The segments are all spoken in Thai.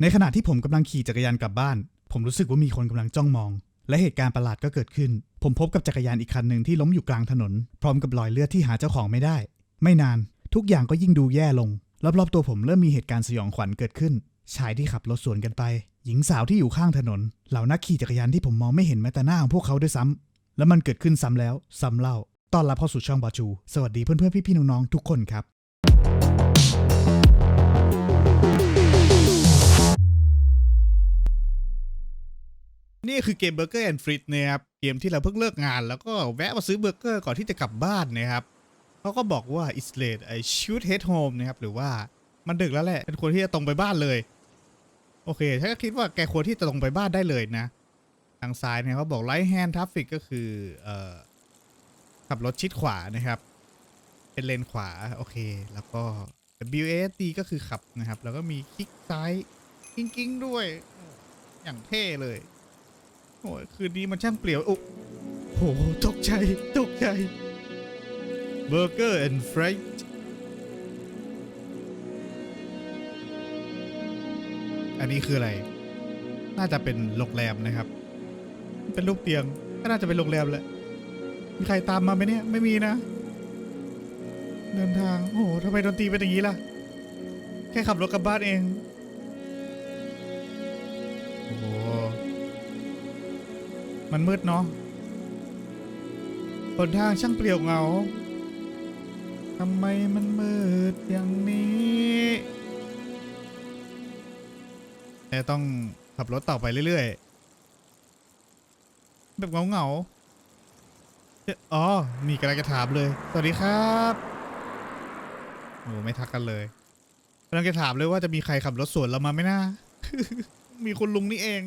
ในขณะที่ผมกำลังขี่จักรยานกลับบ้าน ผมรู้สึกว่ามีคนกำลังจ้องมอง และเหตุการณ์ประหลาดก็เกิดขึ้น ผมพบกับจักรยานอีกคันหนึ่งที่ล้มอยู่กลางถนน พร้อมกับรอยเลือดที่หาเจ้าของไม่ได้ ไม่นานทุกอย่างก็ยิ่งดูแย่ลงรอบๆตัวผมเริ่มมีเหตุการณ์สยองขวัญเกิดขึ้น ชายที่ขับรถสวนกันไป หญิงสาวที่อยู่ข้างถนน เหล่านักขี่จักรยานที่ผมมองไม่เห็นแม้แต่หน้าของพวกเขาด้วยซ้ำและมันเกิดขึ้นซ้ำแล้ว ซ้ำเล่า ตอนรับเข้าสู่ช่องบาจูสวัสดีเพื่อนๆพี่ๆน้องๆทุกคนครับ นี่คือเกมเบอร์เกอร์แอนด์ฟริตนะครับ เกมที่เราเพิ่งเลิกงาน แล้วก็แวะมาซื้อเบอร์เกอร์ก่อนที่จะกลับบ้านนะครับเขาก็บอกว่า it's late I should head home นะครับหรือว่ามันดึกแล้วแหละเป็นควรที่จะตรงไปบ้านเลย โอเคฉันก็คิดว่าแกควรที่จะตรงไปบ้านได้เลยนะ ทางซ้ายเนี่ยเขาบอก right hand traffic ก็คือเอ่อขับรถชิดขวานะครับ เป็นเลนขวาโอเค แล้วก็ WASD ก็คือขับนะครับ แล้วก็มีคลิกซ้ายกิ้งๆด้วย อย่างเท่เลย อ้ยคืนนี้มันช่างเปลี่ยวโอ้โหตกใจตกใจเบอร์เกอร์แอนด์ฟรายอันนี้คืออะไร น่าจะเป็นโรงแรมนะครับ เป็นรูปเตียง ก็น่าจะเป็นโรงแรมแหละ มีใครตามมาไหมเนี่ย ไม่มีนะ เดินทาง โอ้โหทำไมดนตรีเป็นอย่างนี้ล่ะ แค่ขับรถกลับบ้านเอง มันมืดเนาะบนทางช่างเปลี่ยวเหงาทำไมมันมืดอย่างนี้แต่ต้องขับรถต่อไปเรื่อยๆ แบบเหงาเอ๊ะอ๋อ มีกำลังจะถามเลย สวัสดีครับโอ้ไม่ทักกันเลยกำลังจะถามเลยว่าจะมีใครขับรถสวนเรามาไหมนะ มีคุณลุงนี่เอง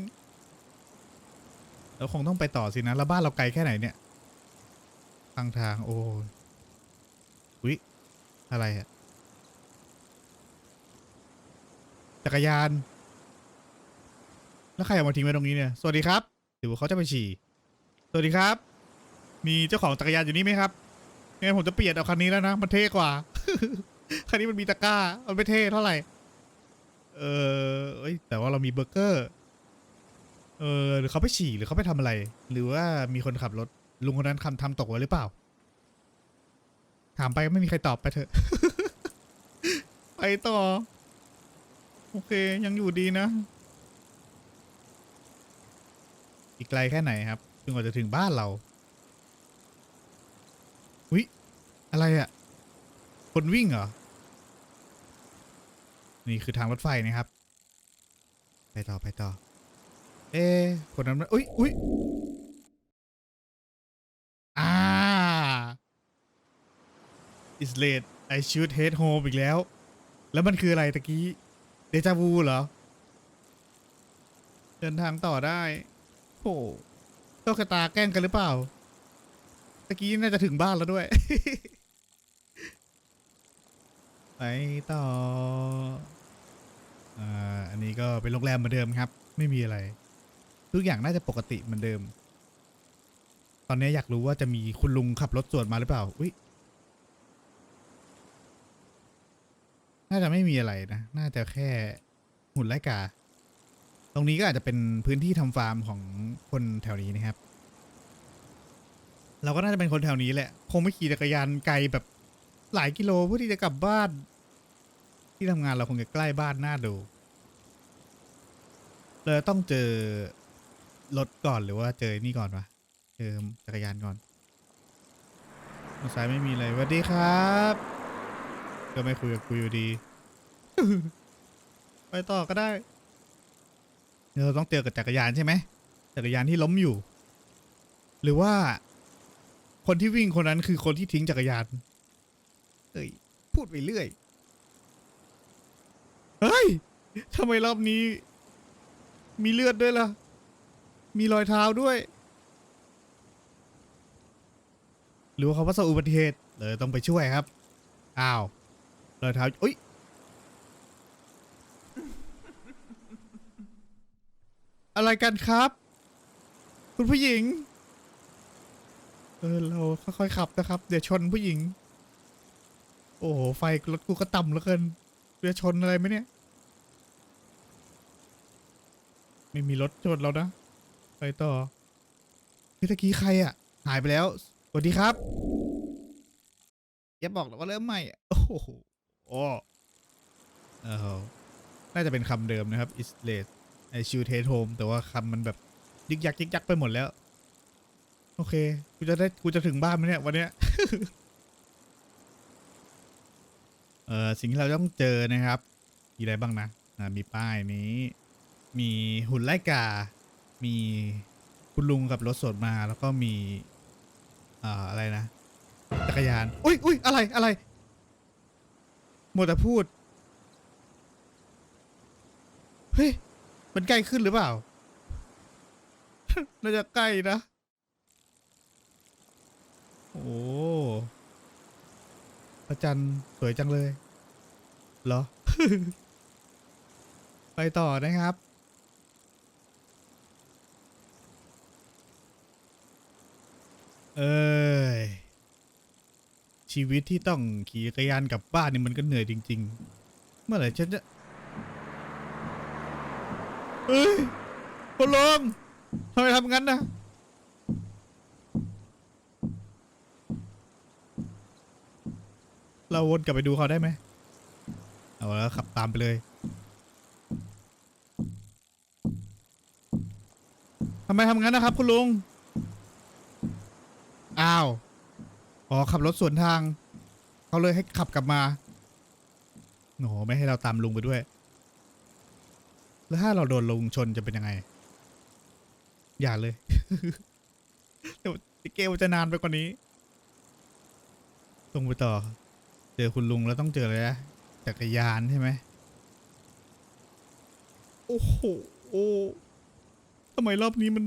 เราคงต้องไปต่อสินะ แล้วบ้านเราไกลแค่ไหนเนี่ยทางทาง โอ้ยอุ๊ยอะไรอะจักรยาน แล้วใครเอามาทิ้งไว้ตรงนี้เนี่ย สวัสดีครับหรือว่าเขาจะไปฉี่ สวัสดีครับ มีเจ้าของจักรยานอยู่นี่ไหมครับงั้นผมจะเปลี่ยนเอาคันนี้แล้วนะ มันเท่กว่า คันนี้มันมีตะกร้า มันไม่เท่เท่าไหร่ เออแต่ว่าเรามีเบอร์เกอร์ เออหรือเขาไปฉี่หรือเขาไปทำอะไร หรือว่ามีคนขับรถ ลุงคนนั้นคำทำตกไว้หรือเปล่า ถามไปก็ไม่มีใครตอบไปเถอะ ไปต่อ โอเค ยังอยู่ดีนะ อีกไกลแค่ไหนครับจนกว่าจะถึงบ้านเราวิอะไรอะคนวิ่งเหรอ นี่คือทางรถไฟนะครับ ไปต่อไปต่อ เอ๊คนนั้นมันอุ้ยอุ้ยอ่า is late I should head home อีกแล้ว แล้วมันคืออะไรตะกี้ เดจาวูเหรอ เดินทางต่อได้โอ้โชคชะตาแกล้งกันหรือเปล่า ตะกี้น่าจะถึงบ้านแล้วด้วย ไปต่อ อ่า อันนี้ก็เป็นโรงแรมเหมือนเดิมครับ ไม่มีอะไร ทุกอย่างน่าจะปกติเหมือนเดิม ตอนนี้อยากรู้ว่าจะมีคุณลุงขับรถสวนมาหรือเปล่า อุ้ยน่าจะไม่มีอะไรนะ น่าจะแค่หุ่นไล่กา ตรงนี้ก็อาจจะเป็นพื้นที่ทำฟาร์มของคนแถวนี้นะครับ เราก็น่าจะเป็นคนแถวนี้แหละ คงไม่ขี่จักรยานไกลแบบหลายกิโลเพื่อที่จะกลับบ้าน ที่ทำงานเราคงจะใกล้บ้านน่าดูเลยต้องเจอ รถก่อนหรือว่าเจอนี่ก่อนวะเจอจักรยานก่อนทางซ้ายไม่มีอะไรสวัสดีครับ ก็ไม่คุยกับคุยอยู่ดี ไปต่อก็ได้เราต้องเจอกับจักรยานใช่ไหมจักรยานที่ล้มอยู่ หรือว่า คนที่วิ่งคนนั้นคือคนที่ทิ้งจักรยานเอ้ยพูดไปเรื่อยเฮ้ยทำไมรอบนี้ มีเลือดด้วยล่ะ มีรอยเท้าด้วย หรือว่าเขาประสบอุบัติเหตุเลยต้องไปช่วยครับ อ้าว รอยเท้าอุ้ยอะไรกันครับ คุณผู้หญิง เออ เราค่อยๆขับนะครับ เดี๋ยวชนผู้หญิง โอ้โห ไฟรถกูก็ต่ำเหลือเกินเดี๋ยวชนอะไรไหมเนี่ย ไม่มีรถชนแล้วนะ ไปต่อพี่ตะกี้ใครอะ หายไปแล้ว สวัสดีครับอย่าบอกหรอกว่าเริ่มใหม่ โอ้โหโอ้เออน่าจะเป็นคำเดิมนะครับ is late I should hate home แต่ว่าคำมันแบบยึกยักยึกยักไปหมดแล้ว โอเค กูจะได้กูจะถึงบ้านไหมเนี่ย วันเนี้ยเออสิ่งที่เราต้องเจอนะครับ มีอะไรบ้างนะมีป้ายนี้ มีหุ่นไล่กา มีคุณลุงกับรถสดมาแล้วก็มีอ่าอะไรนะจักรยาน อุ้ยอุ้ยอะไรอะไรหมดแต่พูด เฮ้ย มันใกล้ขึ้นหรือเปล่า น่าจะใกล้นะ โอ้พระจันทร์สวยจังเลย เหรอ ไปต่อนะครับ เอ้ยชีวิตที่ต้องขี่จักรยานกลับบ้านนี่มันก็เหนื่อยจริง ๆ เมื่อไหร่ฉันจะเฮ้ยคุณลุงทำไมทำงั้นนะเราวนกลับไปดูเขาได้ไหม เอาแล้วขับตามไปเลย ทำไมทำงั้นนะครับ คุณลุง อ้าว อ๋อ ขับรถสวนทาง เขาเลยให้ขับกลับมาโหไม่ให้เราตามลุงไปด้วย แล้วถ้าเราโดนลุงชนจะเป็นยังไง อย่าเลย เดี๋ยวเกมจะนานไปกว่านี้ตรงไปต่อ เจอคุณลุงแล้วต้องเจอเลยนะจักรยานใช่ไหม โอ้โห โอ้ทำไมรอบนี้มัน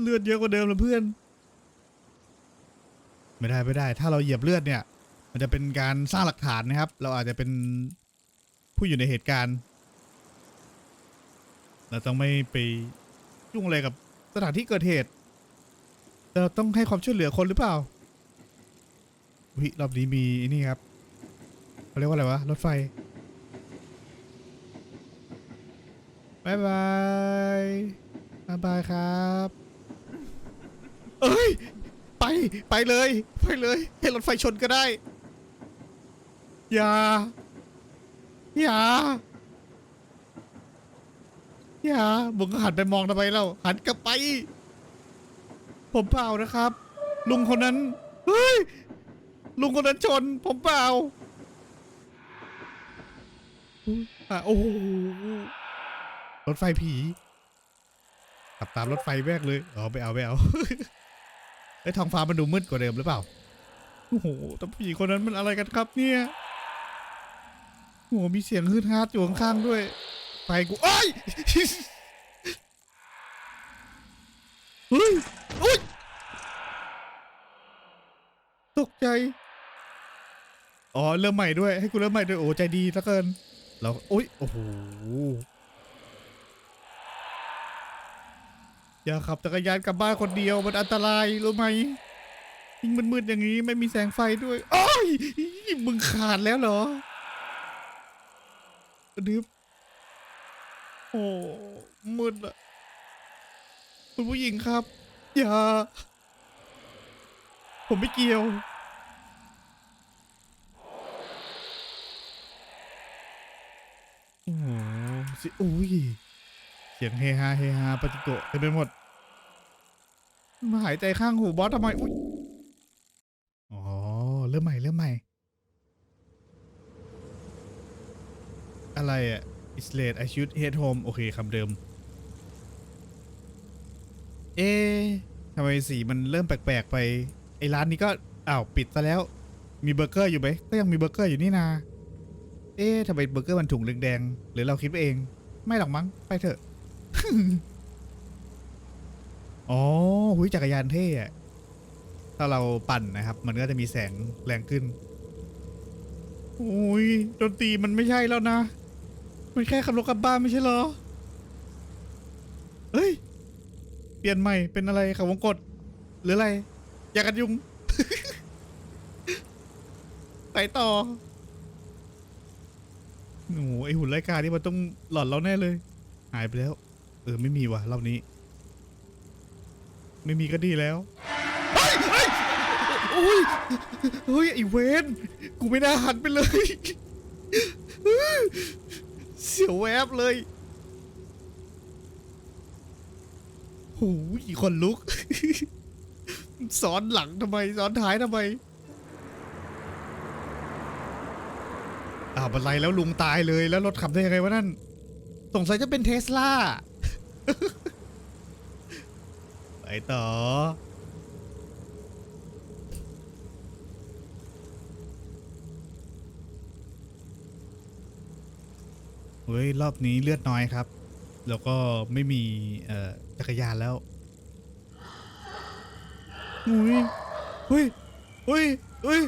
เลือดเยอะกว่าเดิมเลยเพื่อน ไม่ได้ไม่ได้ ถ้าเราเหยียบเลือดเนี่ย มันจะเป็นการสร้างหลักฐานนะครับ เราอาจจะเป็นผู้อยู่ในเหตุการณ์ เราต้องไม่ไปยุ่งอะไรกับสถานที่เกิดเหตุ เราต้องให้ความช่วยเหลือคนหรือเปล่าวิรอบนี้มีนี่ครับเขาเรียกว่าอะไรวะ รถไฟบายบายบายบายครับ เอ้ย ไปเลย ไปเลยให้รถไฟชนก็ได้ อย่า อย่า อย่ามึงก็หันไปมองทำไมเล่าหันกลับไป ผมเปล่านะครับ ลุงคนนั้น เฮ้ย ลุงคนนั้นชน ผมเปล่าอะโอ้โหรถไฟผีขับตามรถไฟแวกเลย อ๋อไม่เอาไม่เอา ไอ้ยท้องฟ้ามันดูมืดกว่าเดิมหรือเปล่า โอ้โหแต่ผู้หญิงคนนั้นมันอะไรกันครับเนี่ยโอ้โหมีเสียงฮืดฮาดอยู่ข้างๆด้วยไฟกูเอ้ยเฮ้ยอุ้ยตกใจ อ๋อ เริ่มใหม่ด้วย ให้กูเริ่มใหม่ด้วย โอ้ใจดีเหลือเกิน เราอุ้ย โอ้โห อย่าขับจักรยานกลับบ้านคนเดียวมันอันตรายรู้ไหมยิ่งมืดๆอย่างนี้ไม่มีแสงไฟด้วยโอ้ยมึงขาดแล้วเหรอดึบโอ้มืดอะคุณผู้หญิงครับ อย่า ผมไม่เกี่ยว โอ้สิอุ้ย เสียงเฮฮาเฮฮาปฏิโกะเต็มไปหมด มาหายใจข้างหูบอสทำไมอุ้ยอ๋อเริ่มใหม่เริ่มใหม่ อะไรอะ is late I should head home โอเคคำเดิม เอ๊ะทำไมสีมันเริ่มแปลกๆไป ไอ้ร้านนี้ก็อ้าวปิดซะแล้ว มีเบอร์เกอร์อยู่ไหมก็ยังมีเบอร์เกอร์อยู่นี่นา เอ๊ะทำไมเบอร์เกอร์มันถุงแดงๆหรือเราคิดไปเอง ไม่หรอกมั้ง ไปเถอะ อ๋อ หุยจักรยานเท่อะถ้าเราปั่นนะครับ มันก็จะมีแสงแรงขึ้นโอ้ยดนตรีมันไม่ใช่แล้วนะ มันแค่ขับรถกลับบ้านไม่ใช่เหรอเฮ้ย เปลี่ยนใหม่เป็นอะไรเขาวงกดหรืออะไร อยากกันยุงไปต่อโอ้โหไอหุ่นไร้กานี่มันต้องหลอนเราแน่เลย หายไปแล้วไปอไม่มีว่ะรอบนี้ ไม่มีก็ดีแล้วเฮ้ยเฮ้ยโอ้ยเฮ้ยไอเวนกูไม่น่าหันไปเลย เสียวแวบเลยโอ้ยคนลุกสอนหลังทำไมสอนท้ายทำไมอ้าวบันไลแล้วลุงตายเลยแล้วรถขับได้ยังไงวะนั่นสงสัยจะเป็นเทสลา ไปต่อ เฮ้ย รอบนี้เลือดน้อยครับ แล้วก็ไม่มีเอ่อจักรยานแล้วอุ้ยเฮ้ยเฮ้ยเฮ้ย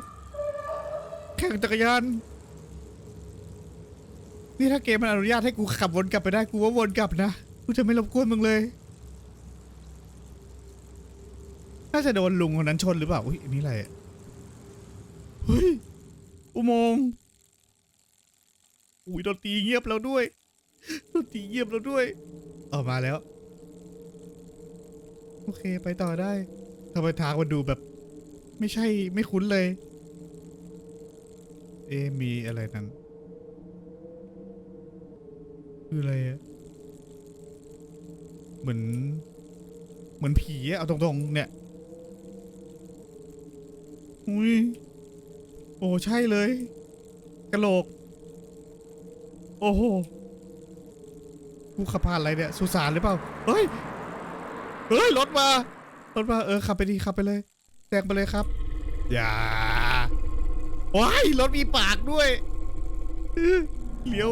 แข่งจักรยาน นี่ถ้าเกมมันอนุญาตให้กูขับวนกลับไปได้กูว่าวนกลับนะ กูจะไม่รบกวนมึงเลย น่าจะโดนลุงคนนั้นชนหรือเปล่า อุ้ยอันนี้อะไรเฮ้ย อุโมงค์ อุ้ยดนตรีเงียบแล้วด้วยดนตรีเงียบแล้วด้วย ออกมาแล้ว โอเคไปต่อได้ทำไมทางมันดูแบบ ไม่ใช่ไม่คุ้นเลย เอมีอะไรนั้น คืออะไรอะเหมือน เหมือนผีอะเอาตรงๆเนี่ย อุ้ยโอ้ใช่เลยกระโหลก โอ้โหกูขับผ่านอะไรเนี่ยสุสานหรือเปล่าเฮ้ยเฮ้ยรถมารถมาเออขับไปดีขับไปเลยแซงไปเลยครับ อย่าว้ายรถมีปากด้วยเลี้ยว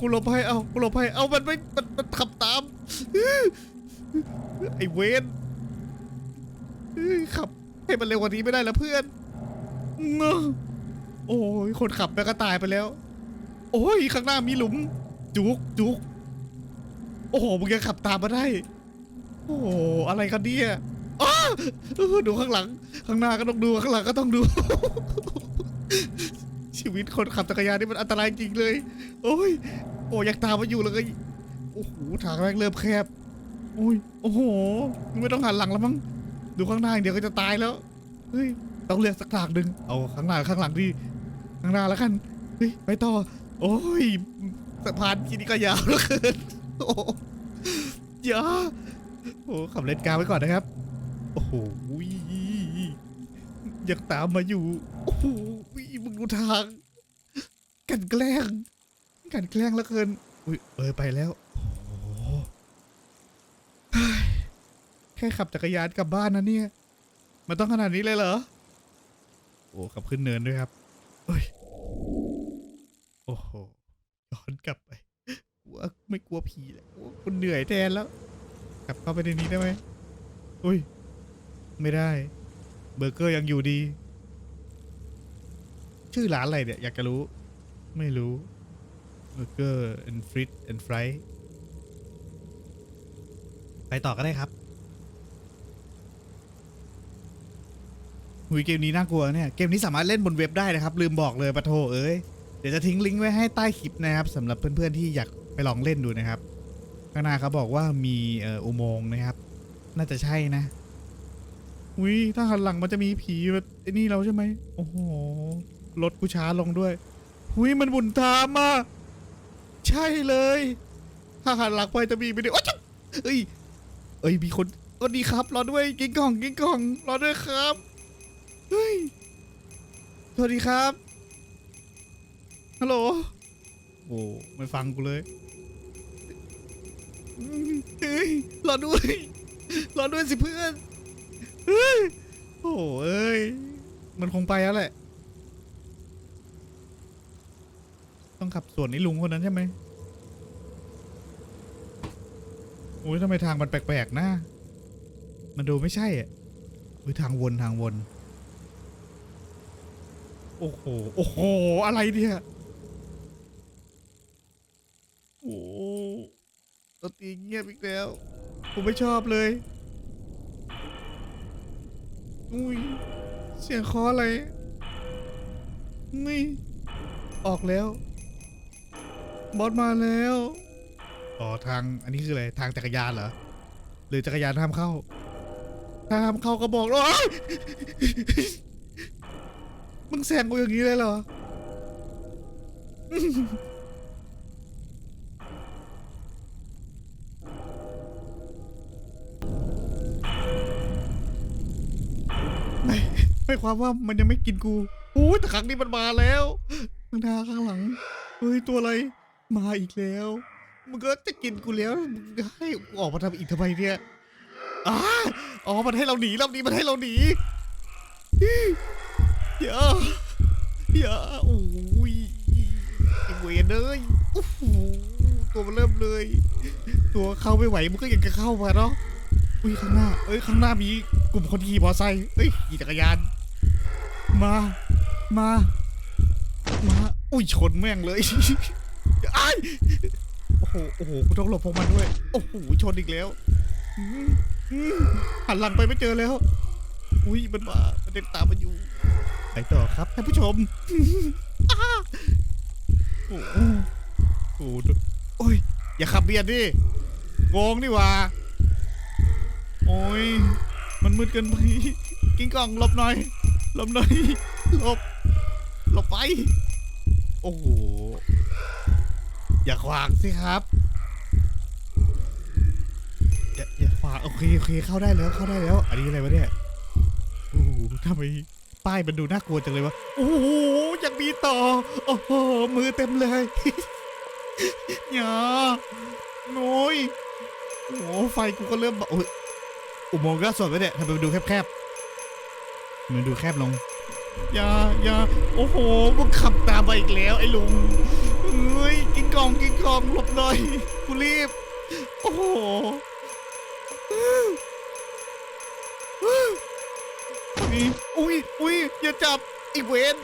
กูหลบให้เอากูหลบให้เอามันไม่มันมันขับตามไอเวนขับให้มันเร็วกว่านี้ไม่ได้แล้วเพื่อน เงอะโอ้ยคนขับแม่งก็ตายไปแล้ว โอ้ยข้างหน้ามีหลุม จุกจุกโอ้โหมึงยังขับตามมาได้ โอ้โหอะไรกันเนี่ยอ้าดูข้างหลัง ข้างหน้าก็ต้องดูข้างหลังก็ต้องดู ชีวิตคนขับจักรยานนี่มันอันตรายจริงเลย โอ้ยโอ้อยากตามมาอยู่เลยโอ้โหทางแรกเริ่มแคบโอ้ยโอ้โหไม่ต้องหันหลังแล้วมั้งดูข้างหน้าอย่างเดียวก็จะตายแล้วเฮ้ย ต้องเลือกสักทางหนึ่งเอาข้างหน้าข้างหลังดีข้างหน้าแล้วกันเฮ้ยไปต่อ โอ้ยสะพานที่นี่ก็ยาวเหลือเกินโอ้ยาโอ้ขับเลนกลางไว้ก่อนนะครับ โอ้โหยังตามมาอยู่ โอ้โหมึงดูทาง กันแกล้ง กันแกล้งเหลือเกิน อุ้ยเออไปแล้วโอ้ยแค่ขับจักรยานกลับบ้านนะเนี่ย มันต้องขนาดนี้เลยเหรอ โอ้ขับขึ้นเนินด้วยครับเฮ้ยโอ้โหย้อนกลับไปว่าไม่กลัวผีแล้วคุณเหนื่อยแทนแล้ว กลับเข้าไปในนี้ได้ไหมอุ้ย ไม่ได้ เบอร์เกอร์ยังอยู่ดี ชื่อร้านอะไรเนี่ย อยากจะรู้ ไม่รู้เบอร์เกอร์ and frit and fry ไปต่อก็ได้ครับ หุยเกมนี้น่ากลัวเนี่ย เกมนี้สามารถเล่นบนเว็บได้นะครับ ลืมบอกเลยปะโทเอ้ย เดี๋ยวจะทิ้งลิงก์ไว้ให้ใต้คลิปนะครับสำหรับเพื่อนๆที่อยากไปลองเล่นดูนะครับข้างหน้าเขาบอกว่ามีอุโมงค์นะครับ น่าจะใช่นะอุ้ยถ้าหันหลังมันจะมีผีแบบไอ้นี่เราใช่ไหมโอ้โหรถกูช้าลงด้วยหุยมันบุญตามมาใช่เลย ถ้าหันหลังไปจะมีไปดิโอ้ยเอ้ยเอ้ยมีคนสวัสดีครับรอด้วยกิ้งก่องกิ้งก่องรอด้วยครับ เฮ้ย สวัสดีครับ ฮัลโหล โอ้ไม่ฟังกูเลยอืมเฮ้ย รอด้วย รอด้วยสิเพื่อน เฮ้ย โอ้เอ้ย มันคงไปแล้วแหละ ต้องขับสวนไอ้ลุงคนนั้นใช่ไหมโอ้ยทำไมทางมันแปลกๆนะ มันดูไม่ใช่อะเฮ้ยทางวนทางวน โอ้โห โอ้โห อะไรเนี่ยโอ้โหดนตรีเงียบอีกแล้ว ผมไม่ชอบเลย อุ้ย เสียงคออะไร นี่ ออกแล้ว บอสมาแล้ว อ๋อ ทาง อันนี้คืออะไร ทางจักรยานเหรอ หรือจักรยานห้ามเข้า ถ้าห้ามเข้าก็บอกเลย มึงแซงกูอย่างนี้เลยเหรอ ไม่ไม่ความว่ามันยังไม่กินกูโอ้ยแต่ครั้งนี้มันมาแล้วข้างหน้าข้างหลัง เฮ้ย ตัวอะไร มาอีกแล้ว มึงก็จะกินกูแล้ว มึงจะให้กูออกมาทำอีกทำไมเนี่ยอ๋อ มันให้เราหนีรอบนี้มันให้เราหนี อย่าอย่าโอ้ยไอ้เวนเลยโอ้โหตัวมันเริ่มเลย ตัวเข้าไม่ไหวมันก็ยังจะเข้ามาเนาะอุ้ยข้างหน้า เอ้ยข้างหน้ามีกลุ่มคนขี่มอไซค์เอ้ยขี่จักรยาน มา มา มา อุ้ยชนแม่งเลยไอ้โอ้โห โอ้โหกูต้องหลบพวกมันด้วย โอ้โห ชนอีกแล้วอืมอืมหันหลังไปไม่เจอแล้ว อุ้ยมันมามันเดินตามมาอยู่ ไปต่อครับท่านผู้ชมโอ้โหโอ้โหโอ้ย อย่าขับเบียดดิโกงนี่ว่า โอ้ย มันมืดเกินไป กิ้งกล่องหลบหน่อยหลบหน่อยหลบหลบไป โอ้โห อย่าขวางสิครับ อย่าอย่าขวาง โอเค โอเค เข้าได้แล้ว เข้าได้แล้ว อันนี้อะไรวะเนี่ย โอ้โหทำไม ป้ายมันดูน่ากลัวจังเลยวะโอ้โหยังมีต่อ โอ้โหมือเต็มเลยอย่าโน้ยโอ้โหไฟกูก็เริ่มโอ้ยอุโมงค์ก็สวยไปเนี่ยทำไมมันดูแคบๆมันดูแคบลงอย่าอย่าโอ้โหมึงขับตามมาอีกแล้ว ไอ้ลุงเฮ้ยกินกองกินกองหลบหน่อยกูรีบ โอ้โห อุ้ยอุ้ยอย่าจับไอ้เวน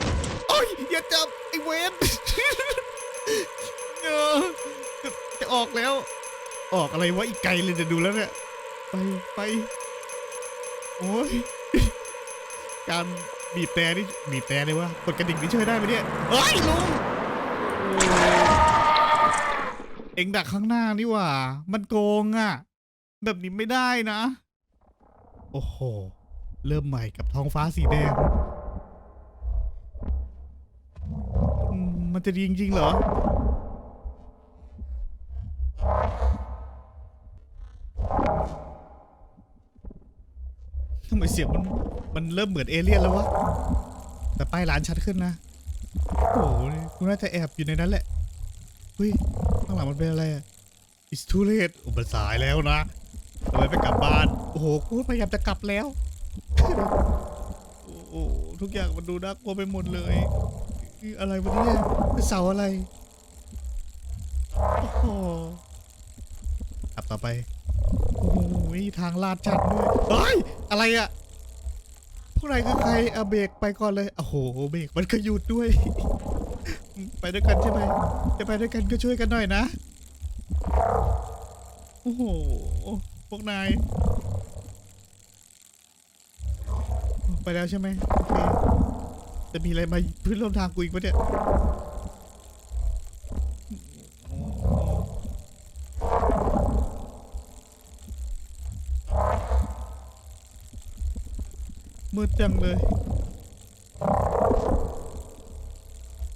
โอ้ยอย่าจับไอ้เวนเออจะจะออกแล้ว ออกอะไรวะอีกไกลเลยจะดูแล้วเนี่ยไปไปโอ้ยการบีบแต่นี่บีบแต่เลยวะกดกระดิ่งนี่ช่วยได้ไหมเนี่ยเฮ้ยลุงโอ้เอ็งดักข้างหน้านี่ว่า มันโกงอะ แบบนี้ไม่ได้นะ โอ้โห เริ่มใหม่กับท้องฟ้าสีแดง มันจะดีจริงๆเหรอ ทำไมเสียงมัน มันเริ่มเหมือนเอเลี่ยนแล้ววะ แต่ป้ายร้านชัดขึ้นนะ โอ้โหกูน่าจะแอบอยู่ในนั้นแหละ เฮ้ย ข้างหลังมันเป็นอะไรอะ It's too late อ้มันสายแล้วนะทำไมไม่กลับบ้าน โอ้โห กูพยายามจะกลับแล้ว โอ้ทุกอย่างมันดูน่ากลัวไปหมดเลยอะไรวะเนี่ยเสาอะไรโอ้โหขับต่อไปโอ้โหทางลาดชัดด้วยเฮ้ยอะไรอะพวกนายคือใครอะเบรกไปก่อนเลยโอ้โหเบรกมันก็หยุดด้วย ไปด้วยกันใช่ไหมจะไปด้วยกันก็ช่วยกันหน่อยนะโอ้โหพวกนาย ไปแล้วใช่ไหมโอเคจะมีอะไรมาพื้นร่วมทางกูอีกปะเนี่ยมืดจังเลย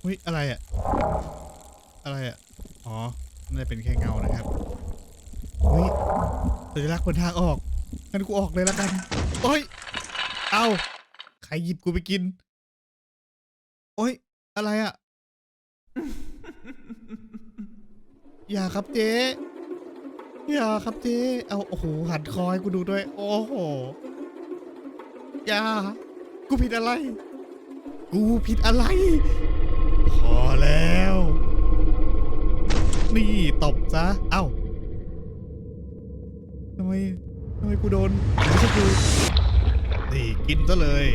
เฮ้ยอะไรอะอะไรอะอ๋อน่าจะเป็นแค่เงานะครับเฮ้ยสัญลักษณ์บนทางออกงั้นกูออกเลยละกันโอ้ย เอา รหยิบกูไปกิน โอ้ย อะไรอะอย่าครับเจ๊ อย่าครับเจ๊ เอา โอ้โห หันคอยกูดูด้วย โอ้โห อย่า กูผิดอะไร กูผิดอะไร พอแล้ว นี่ตบซะ เอ้าทำไมทำไมกูโดนไม่ใช่กูนี่กินซะเลย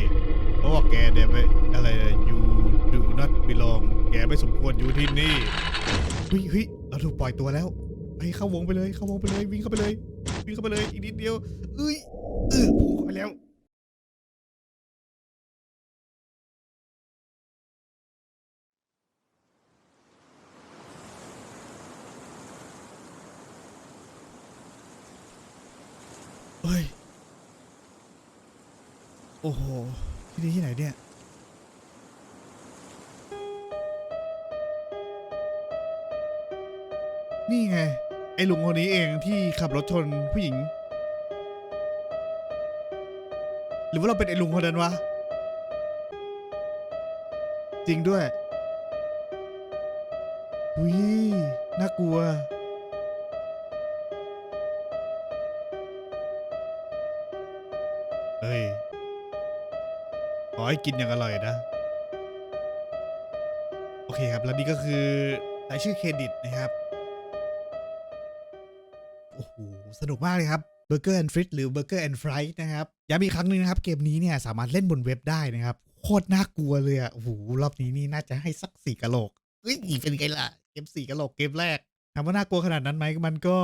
ราะว่าแกเนี่ยไม่อะไรอยู่ดูนัดบิลอง แกไม่สมควรอยู่ที่นี่เฮ้ยเฮ้ยเราถูกปล่อยตัวแล้วไปเข้าวงไปเลยเข้าวงไปเลยวิ่งเข้าไปเลยวิ่งเข้าไปเลยอีกนิดเดียวเอ้ยเออผูเไปแล้วเฮ้ย โอ้โห ที่นี่ที่ไหนเนี่ย นี่ไง ไอ้ลุงคนนี้เองที่ขับรถชนผู้หญิง หรือว่าเราเป็นไอ้ลุงคนนั้นวะ จริงด้วยวิน่ากลัว ให้กินอย่างอร่อยนะ โอเคครับ แล้วนี่ก็คือรายชื่อเครดิตนะครับ โอ้โห สนุกมากเลยครับ Burger and Frit หรือ Burger and Fright นะครับย้ำอีกครั้งหนึ่งนะครับ เกมนี้เนี่ยสามารถเล่นบนเว็บได้นะครับ โคตรน่ากลัวเลยอะโอ้โห รอบนี้นี่น่าจะให้สักสี่กะโหลกเฮ้ยเป็นไงล่ะ เกมสี่กะโหลกเกมแรกถามว่าน่ากลัวขนาดนั้นไหมมันก็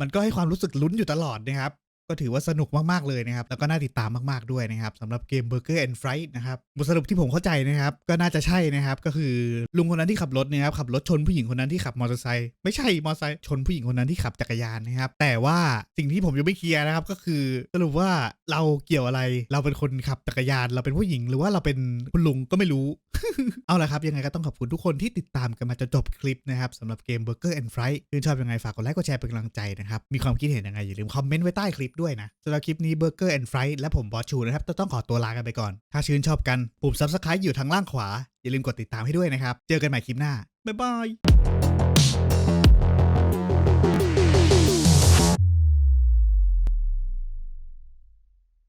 มันก็ให้ความรู้สึกลุ้นอยู่ตลอดนะครับ ก็ถือว่าสนุกมากๆเลยนะครับ แล้วก็น่าติดตามมากๆด้วยนะครับสำหรับเกม Burger and Fright นะครับบทสรุปที่ผมเข้าใจนะครับ ก็น่าจะใช่นะครับ ก็คือลุงคนนั้นที่ขับรถนะครับขับรถชนผู้หญิงคนนั้นที่ขับมอเตอร์ไซค์ไม่ใช่มอเตอร์ไซค์ชนผู้หญิงคนนั้นที่ขับจักรยานนะครับ แต่ว่าสิ่งที่ผมยังไม่เคลียร์นะครับ ก็คือสรุปว่าเราเกี่ยวอะไร เราเป็นคนขับจักรยาน เราเป็นผู้หญิง หรือว่าเราเป็นคุณลุงก็ไม่รู้ เอาละครับ ยังไงก็ต้องขอบคุณทุกคนที่ติดตามกันมาจนจบคลิปนะครับสำหรับเกม Burger and Fry ชื่นชอบยังไงฝากกดไลค์กดแชร์เป็นกำลังใจนะครับ มีความคิดเห็นยังไง อย่าลืมคอมเมนต์ไว้ใต้คลิปด้วยนะสำหรับคลิปนี้ Burger and Fry และผมบอสชูนะครับจะต้องขอตัวลากันไปก่อน ถ้าชื่นชอบกันปุ่ม Subscribe อยู่ทางล่างขวา อย่าลืมกดติดตามให้ด้วยนะครับเจอกันใหม่คลิปหน้าบ๊ายบาย